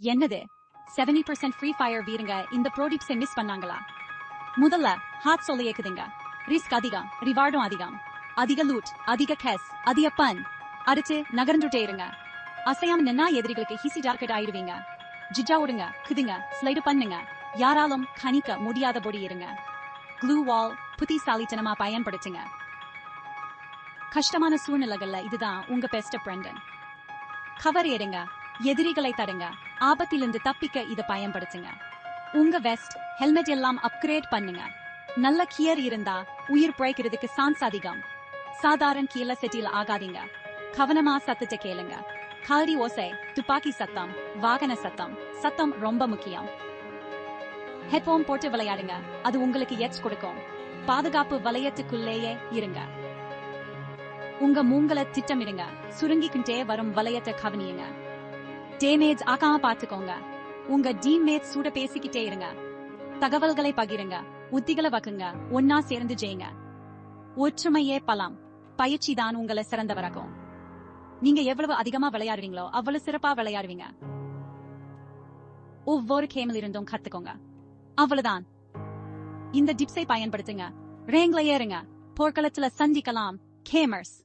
என்னது? 70% percent free fire வீருங்க இந்த ப்ரோடிப்ஸை மிஸ் பண்ணாங்களா? முதல்ல ஹாட் சொல்ல ஏக்குதுங்க ரிஸ்க் அதிகம் ரிவார்டும் அதிகம். அதிக லூட் அதிக கேஸ் அதிக பன் அடிச்சு நகர்ந்துட்டே இருங்க. அசையாம நின்னா எதிரிகளுக்கு ஹிசி டார்கெட் ஆயிடுவீங்க. ஜிஜா விடுங்க குதுங்க ஸ்லைடு பண்ணுங்க. யாராலும் கணிக்க முடியாதபடி இருங்க. க்ளூ வால் புத்திசாலித்தனமா பயன்படுத்துங்க. கஷ்டமான சூழ்நிலைகள்ல இதுதான் உங்க பெஸ்ட் ஃப்ரெண்டன் கவர் ஏறுங்க. எதிரிகளை தடுங்க. ஆபத்திலிருந்து தப்பிக்க இதை பயன்படுத்துங்க. உங்க வெஸ்ட் ஹெல்மெட் எல்லாம் அப்கிரேட் பண்ணுங்க. நல்ல கியர் இருந்தா உயிர் பிழைக்கிறதுக்கு சான்ஸ் அதிகம். சாதாரண கீழ செட்டில் ஆகாதீங்க. கவனமா சத்தத்தை கேளுங்க. காடி ஓசை துப்பாக்கி சத்தம் வாகன சத்தம். சத்தம் ரொம்ப முக்கியம். ஹெட்போன் போட்டு விளையாடுங்க. அது உங்களுக்கு எச் கொடுக்கும். பாதுகாப்பு வளையத்துக்குள்ளேயே இருங்க. உங்க மூங்கலை திட்டமிடுங்க. சுருங்கிக்கிட்டே வரும் வளையத்தை கவனியுங்க. டேமேஜ் ஆக்காம பாத்துக்கோங்க உங்க டீம்மேட் சூட பேசிக்கிட்டே இருங்க. தகவல்களை பகிருங்க. உத்திகளை வகுங்க ஒன்னா சேர்ந்து ஜெயிங்க. ஒற்றுமையே பலம். பயிற்சி தான் உங்களை சிறந்தவராகும் நீங்க எவ்வளவு அதிகமா விளையாடுவீங்களோ அவ்வளவு சிறப்பா விளையாடுவீங்க. ஒவ்வொரு கேமில் இருந்தும் கத்துக்கோங்க. அவ்வளவுதான். இந்த டிப்ஸை பயன்படுத்துங்க. ரேங்ல ஏறுங்க. போர்க்களத்துல சந்திக்கலாம். கேமர்ஸ்